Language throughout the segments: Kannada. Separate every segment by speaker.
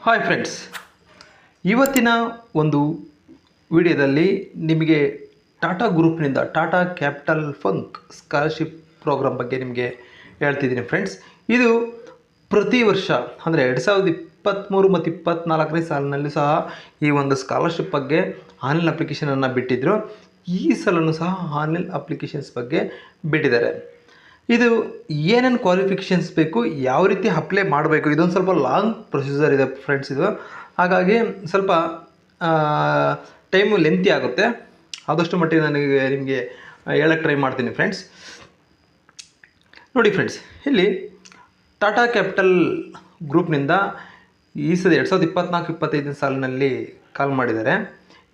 Speaker 1: ಹಾಯ್ ಫ್ರೆಂಡ್ಸ್ ಇವತ್ತಿನ ಒಂದು ವಿಡಿಯೋದಲ್ಲಿ ನಿಮಗೆ Tata ಗ್ರೂಪ್ನಿಂದ Tata capital Pankh scholarship programme ಬಗ್ಗೆ ನಿಮಗೆ ಹೇಳ್ತಿದ್ದೀನಿ ಫ್ರೆಂಡ್ಸ್ ಇದು ಪ್ರತಿ ವರ್ಷ ಅಂದರೆ ಎರಡು ಸಾವಿರದ ಇಪ್ಪತ್ತ್ಮೂರು ಮತ್ತು ಇಪ್ಪತ್ತ್ನಾಲ್ಕನೇ ಸಾಲಿನಲ್ಲೂ ಸಹ ಈ ಒಂದು ಸ್ಕಾಲರ್ಶಿಪ್ ಬಗ್ಗೆ ಆನ್ಲೈನ್ ಅಪ್ಲಿಕೇಶನನ್ನು ಬಿಟ್ಟಿದ್ದರು ಈ ಸಲನೂ ಸಹ ಆನ್ಲೈನ್ ಅಪ್ಲಿಕೇಶನ್ಸ್ ಬಗ್ಗೆ ಬಿಟ್ಟಿದ್ದಾರೆ. ಇದು ಏನೇನು ಕ್ವಾಲಿಫಿಕೇಷನ್ಸ್ ಬೇಕು, ಯಾವ ರೀತಿ ಅಪ್ಲೈ ಮಾಡಬೇಕು, ಇದೊಂದು ಸ್ವಲ್ಪ ಲಾಂಗ್ ಪ್ರೊಸೀಜರ್ ಇದೆ ಫ್ರೆಂಡ್ಸ್ ಇದು. ಹಾಗಾಗಿ ಸ್ವಲ್ಪ ಟೈಮು ಲೆಂತಿ ಆಗುತ್ತೆ. ಆದಷ್ಟು ಮಟ್ಟಿಗೆ ನನಗೆ ನಿಮಗೆ ಹೇಳಕ್ಕೆ ಟ್ರೈ ಮಾಡ್ತೀನಿ ಫ್ರೆಂಡ್ಸ್ ನೋಡಿ ಫ್ರೆಂಡ್ಸ್ ಇಲ್ಲಿ ಟಾಟಾ ಕ್ಯಾಪಿಟಲ್ ಗ್ರೂಪ್ನಿಂದ ಈ ಸದ ಎರಡು ಸಾವಿರದ ಇಪ್ಪತ್ನಾಲ್ಕು, ಇಪ್ಪತ್ತೈದನೇ ಸಾಲಿನಲ್ಲಿ ಕಾಲ್ ಮಾಡಿದ್ದಾರೆ.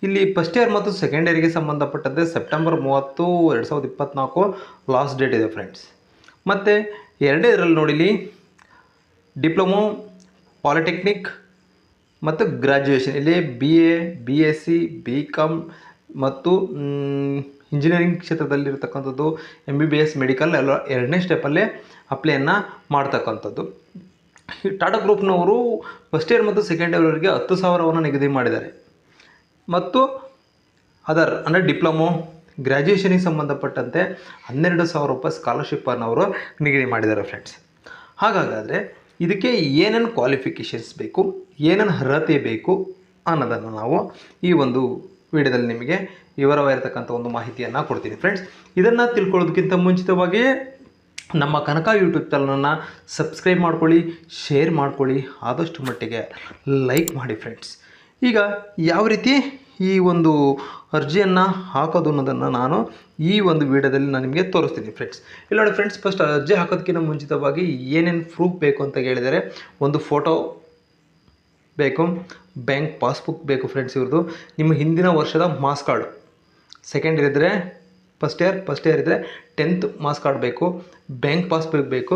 Speaker 1: ಇಲ್ಲಿ ಫಸ್ಟ್ ಇಯರ್ ಮತ್ತು ಸೆಕೆಂಡ್ ಇಯರ್ಗೆ ಸಂಬಂಧಪಟ್ಟಂತೆ ಸೆಪ್ಟೆಂಬರ್ ಮೂವತ್ತು, ಎರಡು ಸಾವಿರದ ಇಪ್ಪತ್ನಾಲ್ಕು ಲಾಸ್ಟ್ ಡೇಟ್ ಇದೆ ಫ್ರೆಂಡ್ಸ್ ಮತ್ತು ಎರಡೇ ಇದರಲ್ಲಿ ನೋಡಿಲಿ ಡಿಪ್ಲೊಮೊ, ಪಾಲಿಟೆಕ್ನಿಕ್ ಮತ್ತು ಗ್ರ್ಯಾಜುಯೇಷನ್ ಇಲ್ಲಿ B A B S C B com ಮತ್ತು engineering ಕ್ಷೇತ್ರದಲ್ಲಿರ್ತಕ್ಕಂಥದ್ದು M B B S medical ಎಲ್ಲ ಎರಡನೇ ಸ್ಟೆಪ್ಪಲ್ಲೇ ಅಪ್ಲೈಯನ್ನು ಮಾಡ್ತಕ್ಕಂಥದ್ದು. ಈ ಟಾಟಾ ಗ್ರೂಪ್ನವರು ಫಸ್ಟ್ ಇಯರ್ ಮತ್ತು ಸೆಕೆಂಡ್ ಇಯರ್ವರೆಗೆ ಹತ್ತು ಸಾವಿರವನ್ನು ನಿಗದಿ ಮಾಡಿದ್ದಾರೆ. ಮತ್ತು ಅದರ್ ಅಂದರೆ ಡಿಪ್ಲೊಮೊ ಗ್ರ್ಯಾಜುಯೇಷನಿಗೆ ಸಂಬಂಧಪಟ್ಟಂತೆ ಹನ್ನೆರಡು ಸಾವಿರ ರೂಪಾಯಿ ಸ್ಕಾಲರ್ಶಿಪ್ಪನ್ನು ಅವರು ನಿಗದಿ ಮಾಡಿದ್ದಾರೆ ಫ್ರೆಂಡ್ಸ್ ಹಾಗಾದರೆ ಇದಕ್ಕೆ ಏನೇನು ಕ್ವಾಲಿಫಿಕೇಷನ್ಸ್ ಬೇಕು, ಏನೇನು ಅರ್ಹತೆ ಬೇಕು ಅನ್ನೋದನ್ನು ನಾವು ಈ ಒಂದು ವಿಡಿಯೋದಲ್ಲಿ ನಿಮಗೆ ವಿವರವಾಗಿರ್ತಕ್ಕಂಥ ಒಂದು ಮಾಹಿತಿಯನ್ನು ಕೊಡ್ತೀನಿ ಫ್ರೆಂಡ್ಸ್ ಇದನ್ನು ತಿಳ್ಕೊಳ್ಳೋದಕ್ಕಿಂತ ಮುಂಚಿತವಾಗಿ ನಮ್ಮ ಕನಕ ಯೂಟ್ಯೂಬ್ ಚಾನಲನ್ನು ಸಬ್ಸ್ಕ್ರೈಬ್ ಮಾಡ್ಕೊಳ್ಳಿ ಶೇರ್ ಮಾಡ್ಕೊಳ್ಳಿ, ಆದಷ್ಟು ಮಟ್ಟಿಗೆ ಲೈಕ್ ಮಾಡಿ ಫ್ರೆಂಡ್ಸ್ ಈಗ ಯಾವ ರೀತಿ ಈ ಒಂದು ಅರ್ಜಿಯನ್ನು ಹಾಕೋದು ಅನ್ನೋದನ್ನು ನಾನು ಈ ಒಂದು ವಿಡಿಯೋದಲ್ಲಿ ನಾನು ನಿಮಗೆ ತೋರಿಸ್ತೀನಿ ಫ್ರೆಂಡ್ಸ್ ಇಲ್ಲಿ ನೋಡಿ ಫ್ರೆಂಡ್ಸ್ ಫಸ್ಟ್ ಅರ್ಜಿ ಹಾಕೋದಕ್ಕಿಂತ ಮುಂಚಿತವಾಗಿ ಏನೇನು ಪ್ರೂಫ್ ಬೇಕು ಅಂತ ಹೇಳಿದರೆ ಒಂದು ಫೋಟೋ ಬೇಕು ಬ್ಯಾಂಕ್ ಪಾಸ್ಬುಕ್ ಬೇಕು ಫ್ರೆಂಡ್ಸ್ ಇವ್ರದ್ದು, ನಿಮ್ಮ ಹಿಂದಿನ ವರ್ಷದ ಮಾಸ್ ಕಾರ್ಡ್ ಸೆಕೆಂಡ್ ಇಯರ್ ಇದ್ದರೆ ಫಸ್ಟ್ ಇಯರ್ ಫಸ್ಟ್ ಇಯರ್ ಇದ್ದರೆ ಟೆಂತ್ ಮಾಸ್ ಕಾರ್ಡ್ ಬೇಕು ಬ್ಯಾಂಕ್ ಪಾಸ್ಬುಕ್ ಬೇಕು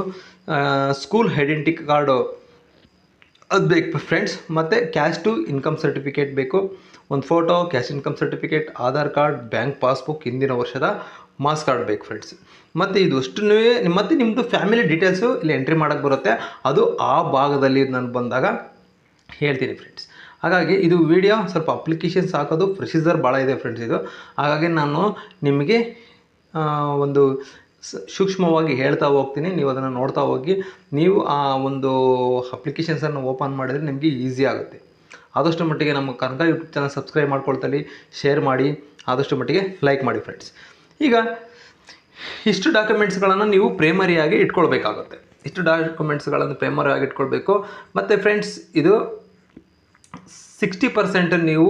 Speaker 1: ಸ್ಕೂಲ್ ಐಡೆಂಟಿ ಕಾರ್ಡು ಅದು ಬೇಕು ಫ್ರೆಂಡ್ಸ್ ಮತ್ತು ಕ್ಯಾಶ್ ಟು ಇನ್ಕಮ್ ಸರ್ಟಿಫಿಕೇಟ್ ಬೇಕು. ಒಂದು photo, cash income certificate, Aadhaar card, bank passbook, ಹಿಂದಿನ ವರ್ಷದ ಮಾಸ್ ಕಾರ್ಡ್ ಬೇಕು ಫ್ರೆಂಡ್ಸ್ ಮತ್ತು ಇದು ಅಷ್ಟೂ ಮತ್ತು ನಿಮ್ಮದು ಫ್ಯಾಮಿಲಿ ಡೀಟೇಲ್ಸು ಇಲ್ಲಿ ಎಂಟ್ರಿ ಮಾಡೋಕ್ಕೆ ಬರುತ್ತೆ. ಅದು ಆ ಭಾಗದಲ್ಲಿ ನಾನು ಬಂದಾಗ ಹೇಳ್ತೀನಿ ಫ್ರೆಂಡ್ಸ್ ಹಾಗಾಗಿ ಇದು ವಿಡಿಯೋ ಸ್ವಲ್ಪ ಅಪ್ಲಿಕೇಶನ್ಸ್ ಹಾಕೋದು ಪ್ರೊಸೀಜರ್ ಭಾಳ ಇದೆ ಫ್ರೆಂಡ್ಸ್ ಇದು. ಹಾಗಾಗಿ ನಾನು ನಿಮಗೆ ಒಂದು ಸೂಕ್ಷ್ಮವಾಗಿ ಹೇಳ್ತಾ ಹೋಗ್ತೀನಿ. ನೀವು ಅದನ್ನು ನೋಡ್ತಾ ಹೋಗಿ, ನೀವು ಆ ಒಂದು ಅಪ್ಲಿಕೇಶನ್ಸನ್ನು ಓಪನ್ ಮಾಡಿದರೆ ನಿಮಗೆ ಈಸಿ ಆಗುತ್ತೆ. ಆದಷ್ಟು ಮಟ್ಟಿಗೆ ನಮ್ಮ ಕನಕ ಯೂಟ್ಯೂಬ್ ಚಾನಲ್ ಸಬ್ಸ್ಕ್ರೈಬ್ ಮಾಡ್ಕೊಳ್ತಲ್ಲಿ ಶೇರ್ ಮಾಡಿ, ಆದಷ್ಟು ಮಟ್ಟಿಗೆ ಲೈಕ್ ಮಾಡಿ ಫ್ರೆಂಡ್ಸ್ ಈಗ ಇಷ್ಟು ಡಾಕ್ಯುಮೆಂಟ್ಸ್ಗಳನ್ನು ನೀವು ಪ್ರೇಮರಿಯಾಗಿ ಇಟ್ಕೊಳ್ಬೇಕಾಗುತ್ತೆ. ಇಷ್ಟು ಡಾಕ್ಯುಮೆಂಟ್ಸ್ಗಳನ್ನು ಪ್ರೇಮರಿಯಾಗಿ ಇಟ್ಕೊಳ್ಬೇಕು. ಮತ್ತು ಫ್ರೆಂಡ್ಸ್ ಇದು ಸಿಕ್ಸ್ಟಿ ಪರ್ಸೆಂಟ್ ನೀವು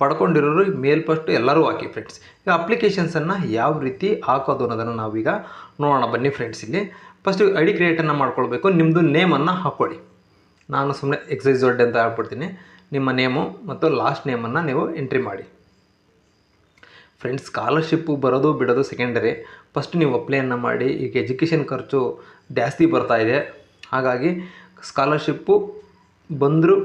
Speaker 1: ಪಡ್ಕೊಂಡಿರೋರು ಮೇಲ್ಪಟ್ಟು ಎಲ್ಲರೂ ಹಾಕಿ ಫ್ರೆಂಡ್ಸ್ ಈಗ ಅಪ್ಲಿಕೇಶನ್ಸನ್ನು ಯಾವ ರೀತಿ ಹಾಕೋದು ಅನ್ನೋದನ್ನು ನಾವೀಗ ನೋಡೋಣ. ಬನ್ನಿ ಫ್ರೆಂಡ್ಸ್ ಇಲ್ಲಿ. ಫಸ್ಟು ಐ ಡಿ ಕ್ರಿಯೇಟನ್ನು ಮಾಡ್ಕೊಳ್ಬೇಕು. ನಿಮ್ಮದು ನೇಮನ್ನು ಹಾಕ್ಕೊಳ್ಳಿ ನಾನು ಸುಮ್ಮನೆ ಎಕ್ಸೈಸ್ ಅಂತ ಹೇಳ್ಬಿಡ್ತೀನಿ. ನಿಮ್ಮ ನೇಮು ಮತ್ತು ಲಾಸ್ಟ್ ನೇಮನ್ನು ನೀವು ಎಂಟ್ರಿ ಮಾಡಿ. ಫ್ರೆಂಡ್ಸ್ ಸ್ಕಾಲರ್ಶಿಪ್ಪು ಬರೋದು ಬಿಡೋದು ಸೆಕೆಂಡರಿ. ಫಸ್ಟ್ ನೀವು ಅಪ್ಲೈಯನ್ನು ಮಾಡಿ, ಈಗ ಎಜುಕೇಷನ್ ಖರ್ಚು ಜಾಸ್ತಿ ಬರ್ತಾ ಇದೆ. ಹಾಗಾಗಿ ಸ್ಕಾಲರ್ಶಿಪ್ಪು ಬಂದರೂ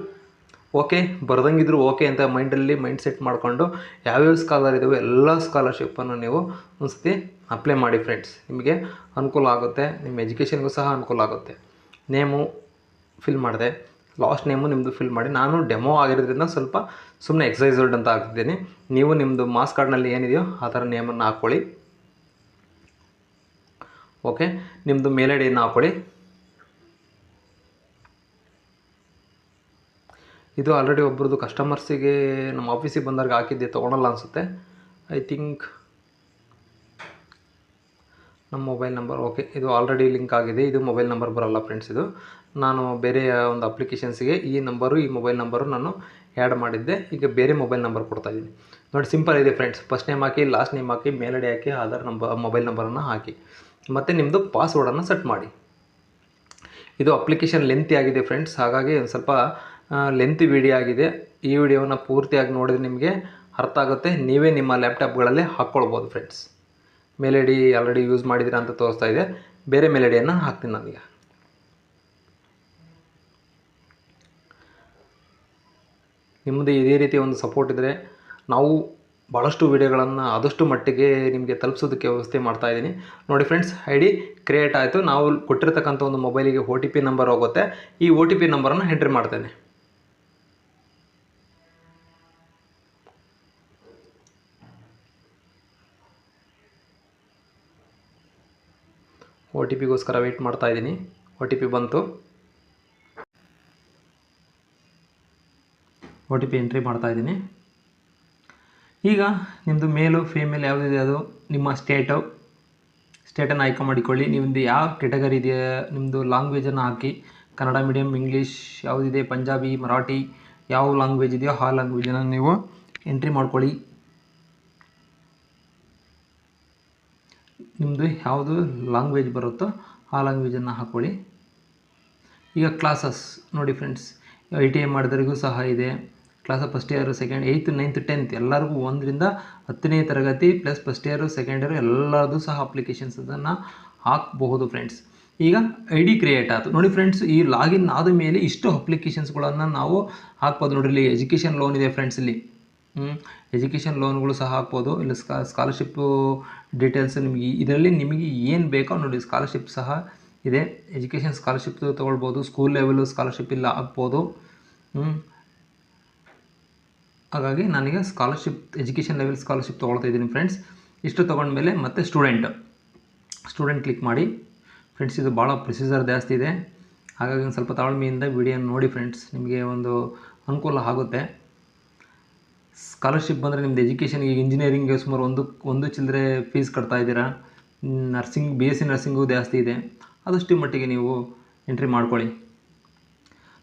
Speaker 1: ಓಕೆ, ಬರ್ದಂಗಿದ್ರು ಓಕೆ ಅಂತ ಮೈಂಡಲ್ಲಿ ಮೈಂಡ್ ಸೆಟ್ ಮಾಡಿಕೊಂಡು ಯಾವ್ಯಾವ ಸ್ಕಾಲರ್ ಇದ್ದಾವೆ ಎಲ್ಲ ಸ್ಕಾಲರ್ಶಿಪ್ಪನ್ನು ನೀವು ಒಂದ್ಸತಿ ಅಪ್ಲೈ ಮಾಡಿ ಫ್ರೆಂಡ್ಸ್. ನಿಮಗೆ ಅನುಕೂಲ ಆಗುತ್ತೆ, ನಿಮ್ಮ ಎಜುಕೇಷನ್ಗೂ ಸಹ ಅನುಕೂಲ ಆಗುತ್ತೆ. ನೇಮು ಫಿಲ್ ಮಾಡಿದೆ. ಲಾಸ್ಟ್ ನೇಮು ನಿಮ್ಮದು ಫಿಲ್ ಮಾಡಿ. ನಾನು ಡೆಮೋ ಆಗಿರೋದ್ರಿಂದ ಸ್ವಲ್ಪ ಸುಮ್ಮನೆ ಎಕ್ಸೈಸಲ್ಡ್ ಅಂತ ಹಾಕ್ತಿದ್ದೀನಿ. ನೀವು ನಿಮ್ಮದು ಮಾಸ್ ಕಾರ್ಡ್ನಲ್ಲಿ ಏನಿದೆಯೋ ಆ ಥರ ನೇಮನ್ನು ಹಾಕ್ಕೊಳ್ಳಿ ಓಕೆ ನಿಮ್ಮದು ಮೇಲ್ ಐ ಡಿಯನ್ನು ಹಾಕ್ಕೊಳ್ಳಿ ಇದು ಆಲ್ರೆಡಿ ಒಬ್ರದ್ದು ಕಸ್ಟಮರ್ಸಿಗೆ ನಮ್ಮ ಆಫೀಸಿಗೆ ಬಂದವ್ರಿಗೆ ಹಾಕಿದ್ದೆ, ತೊಗೊಳಲ್ಲ ಅನಿಸುತ್ತೆ. ಐ ಥಿಂಕ್ ನಮ್ಮ ಮೊಬೈಲ್ ನಂಬರ್ ಓಕೆ ಇದು ಆಲ್ರೆಡಿ ಲಿಂಕ್ ಆಗಿದೆ. ಇದು ಮೊಬೈಲ್ ನಂಬರ್ ಬರೋಲ್ಲ ಫ್ರೆಂಡ್ಸ್ ಇದು. ನಾನು ಬೇರೆ ಒಂದು ಅಪ್ಲಿಕೇಶನ್ಸಿಗೆ ಈ ನಂಬರು ಈ ಮೊಬೈಲ್ ನಂಬರು ನಾನು ಆ್ಯಡ್ ಮಾಡಿದ್ದೆ. ಈಗ ಬೇರೆ ಮೊಬೈಲ್ ನಂಬರ್ ಕೊಡ್ತಾ ಇದ್ದೀನಿ. ನೋಡಿ ಸಿಂಪಲ್ ಇದೆ ಫ್ರೆಂಡ್ಸ್ ಫಸ್ಟ್ ನೇಮ್ ಹಾಕಿ ಲಾಸ್ಟ್ ನೇಮ್ ಹಾಕಿ, ಮೇಲಡೆ ಹಾಕಿ, ಆಧಾರ್ ನಂಬರ್ ಮೊಬೈಲ್ ನಂಬರನ್ನು ಹಾಕಿ. ಮತ್ತು ನಿಮ್ಮದು ಪಾಸ್ವರ್ಡನ್ನು ಸೆಟ್ ಮಾಡಿ. ಇದು ಅಪ್ಲಿಕೇಶನ್ ಲೆಂತಿ ಆಗಿದೆ ಫ್ರೆಂಡ್ಸ್ ಹಾಗಾಗಿ ಒಂದು ಸ್ವಲ್ಪ ಲೆಂತಿ ವಿಡಿಯೋ ಆಗಿದೆ. ಈ ವಿಡಿಯೋನ ಪೂರ್ತಿಯಾಗಿ ನೋಡಿದ್ರೆ ನಿಮಗೆ ಅರ್ಥ ಆಗುತ್ತೆ. ನೀವೇ ನಿಮ್ಮ ಲ್ಯಾಪ್ಟಾಪ್ಗಳಲ್ಲೇ ಹಾಕ್ಕೊಳ್ಬೋದು friends mail I D already use ಮಾಡಿದ್ದೀರಾ ಅಂತ ತೋರಿಸ್ತಾ ಇದೆ. ಬೇರೆ ಮೇಲ್ ಐ ಡಿಯನ್ನು ಹಾಕ್ತೀನಿ ನಾನೀಗ. ನಿಮ್ಮದು ಇದೇ ರೀತಿ ಒಂದು ಸಪೋರ್ಟ್ ಇದ್ದರೆ ನಾವು ಭಾಳಷ್ಟು ವಿಡಿಯೋಗಳನ್ನು ಆದಷ್ಟು ಮಟ್ಟಿಗೆ ನಿಮಗೆ ತಲುಪಿಸೋದಕ್ಕೆ ವ್ಯವಸ್ಥೆ ಮಾಡ್ತಾ ಇದ್ದೀನಿ. ನೋಡಿ ಫ್ರೆಂಡ್ಸ್ ಐ ಡಿ ಕ್ರಿಯೇಟ್ ಆಯಿತು. ನಾವು ಕೊಟ್ಟಿರ್ತಕ್ಕಂಥ ಒಂದು ಮೊಬೈಲಿಗೆ ಒ ಟಿ ಪಿ ನಂಬರ್ ಹೋಗುತ್ತೆ. ಈ ಒ ಟಿ ಪಿ ನಂಬರನ್ನು ಎಂಟ್ರಿ ಮಾಡ್ತೇನೆ. ಒ ಟಿ ಪಿಗೋಸ್ಕರ ವೆಯ್ಟ್ ಮಾಡ್ತಾ ಇದ್ದೀನಿ. ಒ ಟಿ ಪಿ ಬಂತು. ಒ ಟಿ ಪಿ ಎಂಟ್ರಿ ಮಾಡ್ತಾ ಇದ್ದೀನಿ. ಈಗ ನಿಮ್ಮದು ಮೇಲು ಫೀಮೇಲ್ ಯಾವುದಿದೆ ಅದು? ನಿಮ್ಮ ಸ್ಟೇಟು ಸ್ಟೇಟನ್ನು ಆಯ್ಕೆ ಮಾಡಿಕೊಳ್ಳಿ. ನಿಮ್ಮದು ಯಾವ ಕೆಟಗರಿ ಇದೆಯಾ ನಿಮ್ಮದು ಲ್ಯಾಂಗ್ವೇಜನ್ನು ಹಾಕಿ. ಕನ್ನಡ ಮೀಡಿಯಮ್ ಇಂಗ್ಲೀಷ್ ಯಾವುದಿದೆ? ಪಂಜಾಬಿ, ಮರಾಠಿ, ಯಾವ ಲ್ಯಾಂಗ್ವೇಜ್ ಇದೆಯೋ ಆ ಲ್ಯಾಂಗ್ವೇಜನ್ನು ನೀವು ಎಂಟ್ರಿ ಮಾಡ್ಕೊಳ್ಳಿ. ನಿಮ್ಮದು ಯಾವುದು ಲ್ಯಾಂಗ್ವೇಜ್ ಬರುತ್ತೋ ಆ ಲ್ಯಾಂಗ್ವೇಜನ್ನು ಹಾಕ್ಕೊಳ್ಳಿ ಈಗ ಕ್ಲಾಸಸ್ ನೋಡಿ ಫ್ರೆಂಡ್ಸ್ ಐ ಟಿ ಐ ಮಾಡಿದವರಿಗೂ ಸಹ ಇದೆ. Class first year second eighth ninth tenth ಎಲ್ಲರಿಗೂ ಒಂದರಿಂದ ಹತ್ತನೇ ತರಗತಿ plus first year second year ಎಲ್ಲರದ್ದು ಸಹ ಅಪ್ಲಿಕೇಶನ್ಸ್ ಅದನ್ನು ಹಾಕಬಹುದು ಫ್ರೆಂಡ್ಸ್ ಈಗ ಐ ಡಿ ಕ್ರಿಯೇಟ್ ಆಯಿತು. ನೋಡಿ ಫ್ರೆಂಡ್ಸ್ ಈ ಲಾಗಿನ್ ಆದ ಮೇಲೆ ಇಷ್ಟು ಅಪ್ಲಿಕೇಶನ್ಸ್ಗಳನ್ನು ನಾವು ಹಾಕ್ಬೋದು. ಇಲ್ಲಿ ಎಜುಕೇಷನ್ ಲೋನ್ ಇದೆ ಫ್ರೆಂಡ್ಸ್ ಇಲ್ಲಿ. ಎಜುಕೇಷನ್ ಲೋನ್ಗಳು ಸಹ ಹಾಕ್ಬೋದು. ಇಲ್ಲ ಸ್ಕಾ ಸ್ಕಾಲರ್ಶಿಪ್ಪು ಡೀಟೇಲ್ಸ್ ನಿಮಗೆ ಇದರಲ್ಲಿ ನಿಮಗೆ ಏನು ಬೇಕೋ ನೋಡಿ ಸ್ಕಾಲರ್ಶಿಪ್ ಸಹ ಇದೆ. ಎಜುಕೇಷನ್ ಸ್ಕಾಲರ್ಶಿಪ್ ತೊಗೊಳ್ಬೋದು. ಸ್ಕೂಲ್ ಲೆವೆಲು ಸ್ಕಾಲರ್ಶಿಪ್ ಇಲ್ಲ ಹಾಕ್ಬೋದು. ಹಾಗಾಗಿ ನನಗೆ ಸ್ಕಾಲರ್ಶಿಪ್ ಎಜುಕೇಷನ್ ಲೆವೆಲ್ ಸ್ಕಾಲರ್ಶಿಪ್ ತೊಗೊಳ್ತಾ ಇದ್ದೀನಿ ಫ್ರೆಂಡ್ಸ್ ಇಷ್ಟು ತೊಗೊಂಡ್ಮೇಲೆ ಮತ್ತೆ ಸ್ಟೂಡೆಂಟ್ ಸ್ಟೂಡೆಂಟ್ ಕ್ಲಿಕ್ ಮಾಡಿ. ಫ್ರೆಂಡ್ಸ್ ಇದು ಭಾಳ ಪ್ರೊಸೀಜರ್ ಜಾಸ್ತಿ ಇದೆ. ಹಾಗಾಗಿ ಸ್ವಲ್ಪ ತಾಳ್ಮೆಯಿಂದ ವಿಡಿಯೋ ನೋಡಿ ಫ್ರೆಂಡ್ಸ್ ನಿಮಗೆ ಒಂದು ಅನುಕೂಲ ಆಗುತ್ತೆ. ಸ್ಕಾಲರ್ಶಿಪ್ ಬಂದರೆ ನಿಮ್ಮದು ಎಜುಕೇಷನ್ಗೆ ಇಂಜಿನಿಯರಿಂಗ್ಗೆ ಸುಮಾರು ಒಂದು ಒಂದು ಚಿಲ್ಲರೆ ಫೀಸ್ ಕಟ್ತಾ ಇದ್ದೀರಾ? Nursing B S C nursing ಜಾಸ್ತಿ ಇದೆ. ಆದಷ್ಟು ಮಟ್ಟಿಗೆ ನೀವು ಎಂಟ್ರಿ ಮಾಡ್ಕೊಳ್ಳಿ.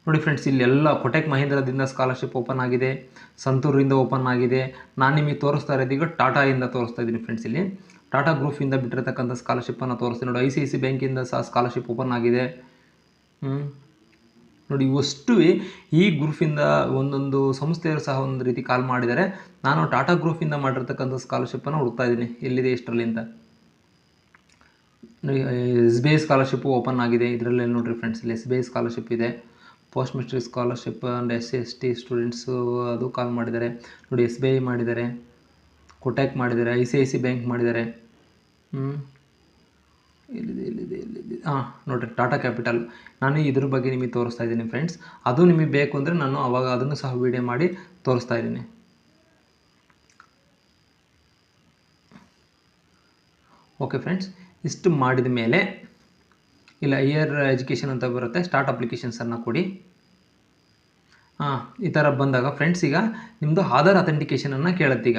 Speaker 1: ನೋಡಿ ಫ್ರೆಂಡ್ಸ್ ಇಲ್ಲೆಲ್ಲ ಕೊಟೆಕ್ ಮಹೇಂದ್ರದಿಂದ ಸ್ಕಾಲರ್ಶಿಪ್ ಓಪನ್ ಆಗಿದೆ. ಸಂತೂರಿಂದ ಓಪನ್ ಆಗಿದೆ. ನಾನು ನಿಮಗೆ ತೋರಿಸ್ತಾ ಇರೋದೀಗ ಟಾಟಾಯಿಂದ ತೋರಿಸ್ತಾ ಇದ್ದೀನಿ ಫ್ರೆಂಡ್ಸ್ ಇಲ್ಲಿ. ಟಾಟಾ ಗ್ರೂಪಿಂದ ಬಿಟ್ಟಿರ್ತಕ್ಕಂಥ ಸ್ಕಾಲರ್ಶಿಪ್ಪನ್ನು ತೋರಿಸ್ತೀನಿ. ನೋಡಿ ಐ ಸಿ ಐ ಸಿ ಬ್ಯಾಂಕಿಂದ ಸಹ ಸ್ಕಾಲರ್ಶಿಪ್ ಓಪನ್ ಆಗಿದೆ. ಹ್ಞೂ ನೋಡಿ ಇವಷ್ಟು ಈ ಗ್ರೂಫಿಂದ ಒಂದೊಂದು ಸಂಸ್ಥೆಯರು ಸಹ ಒಂದು ರೀತಿ ಕಾಲ್ ಮಾಡಿದ್ದಾರೆ. ನಾನು ಟಾಟಾ ಗ್ರೂಫಿಂದ ಮಾಡಿರ್ತಕ್ಕಂಥ ಸ್ಕಾಲರ್ಶಿಪ್ಪನ್ನು ಹುಡುಕ್ತಾ ಇದ್ದೀನಿ. ಎಲ್ಲಿದೆ, ಎಷ್ಟರಲ್ಲಿ ಅಂತ. S B I scholarship open ಆಗಿದೆ. ಇದರಲ್ಲಿ ನೋಡಿರಿ ಫ್ರೆಂಡ್ಸ್ ಇಲ್ಲಿ ಎಸ್ ಬಿ ಐ ಸ್ಕಾಲರ್ಶಿಪ್ ಇದೆ. Post matric scholarship and S C S T students ಅದು ಕಾಲ್ ಮಾಡಿದ್ದಾರೆ. ನೋಡಿ ಎಸ್ ಬಿ ಐ ಮಾಡಿದ್ದಾರೆ. ಕೊಟ್ಯಾಕ್ ಮಾಡಿದ್ದಾರೆ. I C I C bank ಮಾಡಿದ್ದಾರೆ. ಹ್ಞೂ ಎಲ್ಲಿದೆ ಎಲ್ಲಿದೆ ಎಲ್ಲಿದೆ? ಹಾಂ ನೋಡಿರಿ ಟಾಟಾ ಕ್ಯಾಪಿಟಲ್ ನಾನು ಇದ್ರ ಬಗ್ಗೆ ನಿಮಗೆ ತೋರಿಸ್ತಾ ಇದ್ದೀನಿ ಫ್ರೆಂಡ್ಸ್ ಅದು ನಿಮಗೆ ಬೇಕು ಅಂದರೆ ನಾನು ಅವಾಗ ಅದನ್ನು ಸಹ ವೀಡಿಯೋ ಮಾಡಿ ತೋರಿಸ್ತಾ ಇದ್ದೀನಿ. ಓಕೆ ಫ್ರೆಂಡ್ಸ್ ಇಷ್ಟು ಮಾಡಿದ ಮೇಲೆ, ಇಲ್ಲ ಇಯರ್ ಎಜುಕೇಷನ್ ಅಂತ ಬರುತ್ತೆ ಸ್ಟಾರ್ಟ್ ಅಪ್ಲಿಕೇಶನ್ಸನ್ನು ಕೊಡಿ. ಹಾಂ ಈ ಥರ ಬಂದಾಗ ಫ್ರೆಂಡ್ಸ್ ಈಗ ನಿಮ್ಮದು ಆಧಾರ್ ಅಥೆಂಟಿಕೇಷನನ್ನು ಕೇಳುತ್ತೀಗ.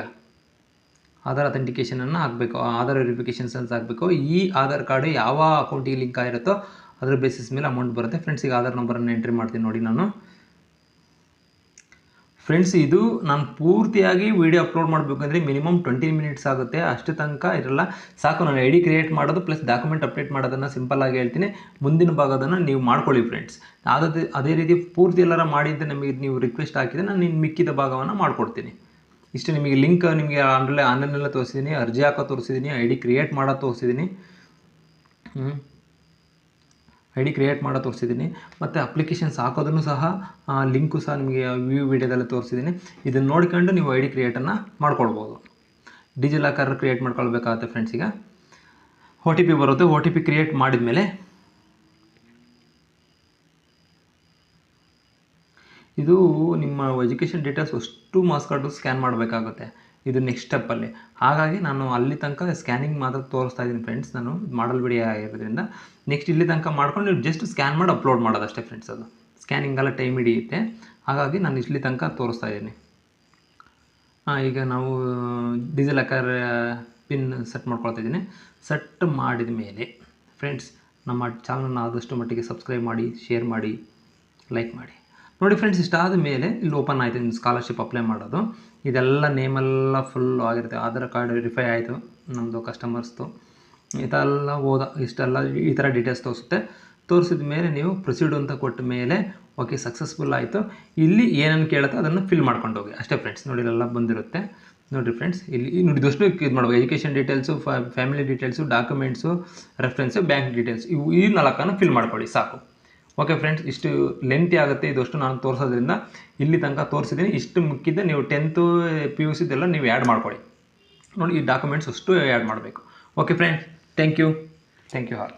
Speaker 1: ಆಧಾರ್ ಅಥೆಂಟಿಕೇಷನನ್ನು ಹಾಕಬೇಕು, ಆಧಾರ್ ವೆರಿಫಿಕೇಷನ್ಸ್ ಅಂತ ಹಾಕಬೇಕು. ಈ ಆಧಾರ್ ಕಾರ್ಡು ಯಾವ ಅಕೌಂಟಿಗೆ ಲಿಂಕ್ ಆಗಿರುತ್ತೋ ಅದರ ಬೇಸಿಸ್ ಮೇಲೆ ಅಮೌಂಟ್ ಬರುತ್ತೆ. ಫ್ರೆಂಡ್ಸ್ ಈಗ ಆಧಾರ್ ನಂಬರನ್ನು ಎಂಟ್ರಿ ಮಾಡ್ತೀನಿ ನೋಡಿ ನಾನು. ಫ್ರೆಂಡ್ಸ್ ಇದು ನಾನು ಪೂರ್ತಿಯಾಗಿ ವಿಡಿಯೋ ಅಪ್ಲೋಡ್ ಮಾಡಬೇಕಂದ್ರೆ ಮಿನಿಮಮ್ ಟ್ವೆಂಟಿ ಮಿನಿಟ್ಸ್ ಆಗುತ್ತೆ. ಅಷ್ಟು ತನಕ ಇರಲ್ಲ. ಸಾಕು, ನಾನು ಐ ಡಿ ಕ್ರಿಯೇಟ್ ಮಾಡೋದು ಪ್ಲಸ್ ಡಾಕ್ಯುಮೆಂಟ್ ಅಪ್ಡೇಟ್ ಮಾಡೋದನ್ನು ಸಿಂಪಲ್ ಆಗಿ ಹೇಳ್ತೀನಿ. ಮುಂದಿನ ಭಾಗದನ್ನು ನೀವು ಮಾಡ್ಕೊಳ್ಳಿ ಫ್ರೆಂಡ್ಸ್ ಅದೇ ಅದೇ ರೀತಿ ಪೂರ್ತಿ ಎಲ್ಲರ ಮಾಡಿದ್ದೆ ನಮಗೆ ನೀವು ರಿಕ್ವೆಸ್ಟ್ ಹಾಕಿದರೆ ನಾನು ಇನ್ನು ಮಿಕ್ಕಿದ ಭಾಗವನ್ನು ಮಾಡಿಕೊಡ್ತೀನಿ. ಇಷ್ಟು ನಿಮಗೆ ಲಿಂಕ್ ನಿಮಗೆ ಆನ್ಲೈನ್ ಆನ್ಲೈನಲ್ಲೇ ತೋರಿಸಿದ್ದೀನಿ, ಅರ್ಜಿ ಹಾಕೋ ತೋರಿಸಿದ್ದೀನಿ, ಐ ಡಿ ಕ್ರಿಯೇಟ್ ಮಾಡೋ ತೋರಿಸಿದ್ದೀನಿ. ಐ ಡಿ ಕ್ರಿಯೇಟ್ ಮಾಡೋ ತೋರಿಸಿದ್ದೀನಿ. ಮತ್ತು ಅಪ್ಲಿಕೇಶನ್ಸ್ ಹಾಕೋದನ್ನು ಸಹ ಲಿಂಕು ಸಹ ನಿಮಗೆ ವ್ಯೂ ವೀಡಿಯೋದಲ್ಲೇ ತೋರಿಸಿದ್ದೀನಿ. ಇದನ್ನು ನೋಡ್ಕೊಂಡು ನೀವು ಐ ಡಿ ಕ್ರಿಯೇಟನ್ನು ಮಾಡ್ಕೊಳ್ಬೋದು. ಡಿಜಿಲಾಕರ್ ಕ್ರಿಯೇಟ್ ಮಾಡ್ಕೊಳ್ಬೇಕಾಗುತ್ತೆ ಫ್ರೆಂಡ್ಸ್ ಈಗ. ಒ ಟಿ ಪಿ ಬರುತ್ತೆ ಓ ಟಿ ಪಿ ಕ್ರಿಯೇಟ್ ಮಾಡಿದ ಮೇಲೆ ಇದು ನಿಮ್ಮ ಎಜುಕೇಷನ್ ಡೀಟೇಲ್ಸ್ ಅಷ್ಟು ಮಾಸ್ಕೊಂಡು ಸ್ಕ್ಯಾನ್ ಮಾಡಬೇಕಾಗುತ್ತೆ. ಇದು ನೆಕ್ಸ್ಟ್ ಸ್ಟೆಪ್ಪಲ್ಲಿ ಹಾಗಾಗಿ ನಾನು ಅಲ್ಲಿ ತನಕ ಸ್ಕ್ಯಾನಿಂಗ್ ಮಾತ್ರ ತೋರಿಸ್ತಾ ಇದ್ದೀನಿ ಫ್ರೆಂಡ್ಸ್ ನಾನು ಮಾಡಲ್ ಬಿಡಿ ಆಗಿರೋದ್ರಿಂದ ನೆಕ್ಸ್ಟ್ ಇಲ್ಲಿ ತನಕ ಮಾಡ್ಕೊಂಡು ನೀವು ಜಸ್ಟ್ ಸ್ಕ್ಯಾನ್ ಮಾಡಿ ಅಪ್ಲೋಡ್ ಮಾಡೋದಷ್ಟೇ ಫ್ರೆಂಡ್ಸ್ ಅದು. ಸ್ಕ್ಯಾನಿಂಗ್ ಎಲ್ಲ ಟೈಮ್ ಹಿಡಿಯುತ್ತೆ. ಹಾಗಾಗಿ ನಾನು ಇಲ್ಲಿ ತನಕ ತೋರಿಸ್ತಾ ಇದ್ದೀನಿ. ಹಾಂ ಈಗ ನಾವು ಡೀಸೆಲ್ ಅಕರ್ ಪಿನ್ ಸೆಟ್ ಮಾಡ್ಕೊಳ್ತಾ ಇದ್ದೀನಿ. ಸೆಟ್ ಮಾಡಿದ ಮೇಲೆ ಫ್ರೆಂಡ್ಸ್ ನಮ್ಮ ಚಾನಲ್ನ ಆದಷ್ಟು ಮಟ್ಟಿಗೆ ಸಬ್ಸ್ಕ್ರೈಬ್ ಮಾಡಿ ಶೇರ್ ಮಾಡಿ ಲೈಕ್ ಮಾಡಿ. ನೋಡಿ ಫ್ರೆಂಡ್ಸ್ ಇಷ್ಟಾದ ಮೇಲೆ ಇಲ್ಲಿ ಓಪನ್ ಆಯಿತು. ನಿಮ್ಮ ಸ್ಕಾಲರ್ಶಿಪ್ ಅಪ್ಲೈ ಮಾಡೋದು. ಇದೆಲ್ಲ ನೇಮೆಲ್ಲ ಫುಲ್ ಆಗಿರುತ್ತೆ. ಆಧಾರ್ ಕಾರ್ಡ್ ವೆರಿಫೈ ಆಯಿತು ನಮ್ಮದು ಕಸ್ಟಮರ್ಸ್ದು ಇದೆಲ್ಲ ಹೋದ ಇಷ್ಟೆಲ್ಲ ಈ ಥರ ಡೀಟೇಲ್ಸ್ ತೋರಿಸುತ್ತೆ. ತೋರಿಸಿದ ಮೇಲೆ ನೀವು ಪ್ರೊಸೀಡ್ ಅಂತ ಕೊಟ್ಟ ಮೇಲೆ ಓಕೆ ಸಕ್ಸಸ್ಫುಲ್ ಆಯಿತು. ಇಲ್ಲಿ ಏನೇನು ಕೇಳುತ್ತೆ ಅದನ್ನು ಫಿಲ್ ಮಾಡ್ಕೊಂಡು ಹೋಗಿ. ಅಷ್ಟೇ ಫ್ರೆಂಡ್ಸ್ ನೋಡಿ ಇಲ್ಲೆಲ್ಲ ಬಂದಿರುತ್ತೆ. ನೋಡಿರಿ ಫ್ರೆಂಡ್ಸ್ ಇಲ್ಲಿ ಈ ನೋಡಿ ಇದಷ್ಟು ಇದು ಮಾಡ್ಬೇಕು. Education details family details documents references bank details ಇವು ಈ ನಾಲ್ಕನ್ನು ಫಿಲ್ ಮಾಡ್ಕೊಳ್ಳಿ, ಸಾಕು. ಓಕೆ ಫ್ರೆಂಡ್ಸ್ ಇಷ್ಟು ಲೆಂತಿ ಆಗುತ್ತೆ. ಇದಷ್ಟು ನಾನು ತೋರಿಸೋದ್ರಿಂದ ಇಲ್ಲಿ ತನಕ ತೋರಿಸಿದ್ದೀನಿ. ಇಷ್ಟು ಮುಕ್ಕಿದ್ದೆ ನೀವು ಟೆಂತು ಪಿ ಯು ಸಿದೆಲ್ಲ ನೀವು ಆ್ಯಡ್ ಮಾಡ್ಕೊಳ್ಳಿ. ನೋಡಿ, ಈ ಡಾಕ್ಯುಮೆಂಟ್ಸ್ ಅಷ್ಟು ಆ್ಯಡ್ ಮಾಡಬೇಕು. Okay friends thank you thank you all